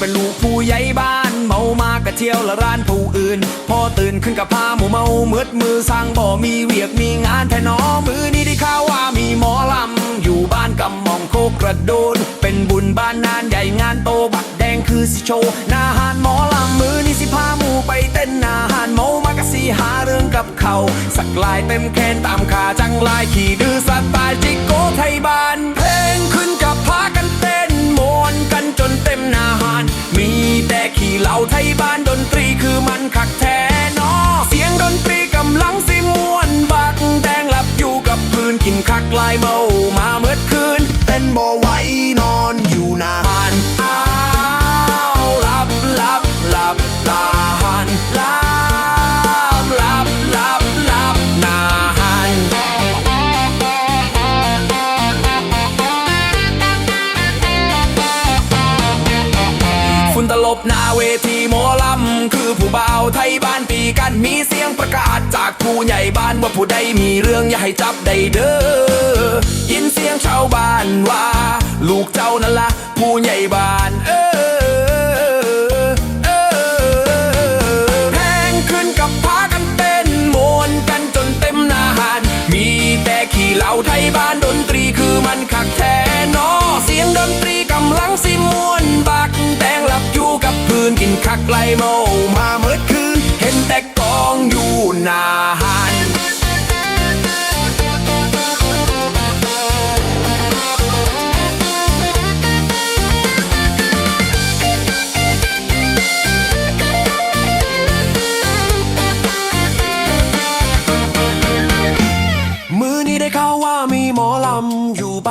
เป็นลูกผู้ใหญ่บ้านเมามากะเที่ยวละร้านผู้อื่น พอตื่นขึ้นกับพาหมูเมาเมือดมือสั่งบ่มีเวียกมีงานแทนอมือนี้ได้ข่าวว่ามีหมอลำ อยู่บ้านกำมองโคกระโดดเป็นบุญบ้านนานใหญ่งานโตบักแดงคือสิโชนาหานหมอลำมือนี้สิพาหมูไปเต้นนาหานเมามากะสีหาเรื่องกับเขาสักลายเต็มแขนตามขาจังลายขี่ดื้อสัตว์จิโกไทยบ้านเพลงขึ้นกับพากันเต้นมวนกันจน ไทยบ้านดนตรีคือมันคักแท้นอเสียงดนตรีกำลังสิมวน บักแดงหลับอยู่กับพื้นกินคักลายเมามาเมื่อคืนเต้นบ่ว บหน้าเวทีหมอลำ คือผู้บ่าวไทยบ้านปีกันมีเสียงประกาศจากผู้ใหญ่บ้านว่าผู้ใดมีเรื่องอย่าให้จับได้เด้อยินเสียงชาวบ้านว่า ลูกเจ้านั่นละผู้ใหญ่บ้านเออเออแพงขึ้นกับพากันเต้นมวนกันจนเต็มหน้าหานมีแต่ขี่เหล่าไทยบ้าน นคั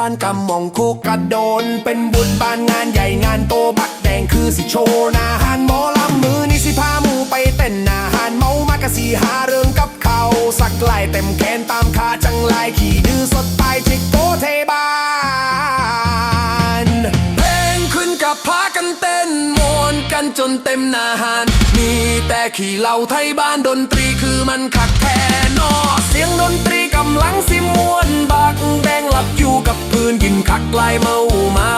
านกำมองคุกกระโดน เป็นบุญบ้านงานใหญ่งานโตบักแดงคือสิโชว์หนาหานหมอลำมือนี้สิพาหมูไปเต้นหนาหานเมามากะสีหาเรื่องกับเขาสักลายเต็มแขนตามขาจังลายขี่ดื้อสดตายจิกโกเทบานเพลงขึ้นกับพากันเต้นมวนกันจนเต็มหนาหานมีแต่ขี่เหล่าไทยบ้านดนตรีคือมันคักแท้นอเสียงดนตรีกำลังสิมวนบักแดงหลับอยู่กับพื้นกินคักลายเมามา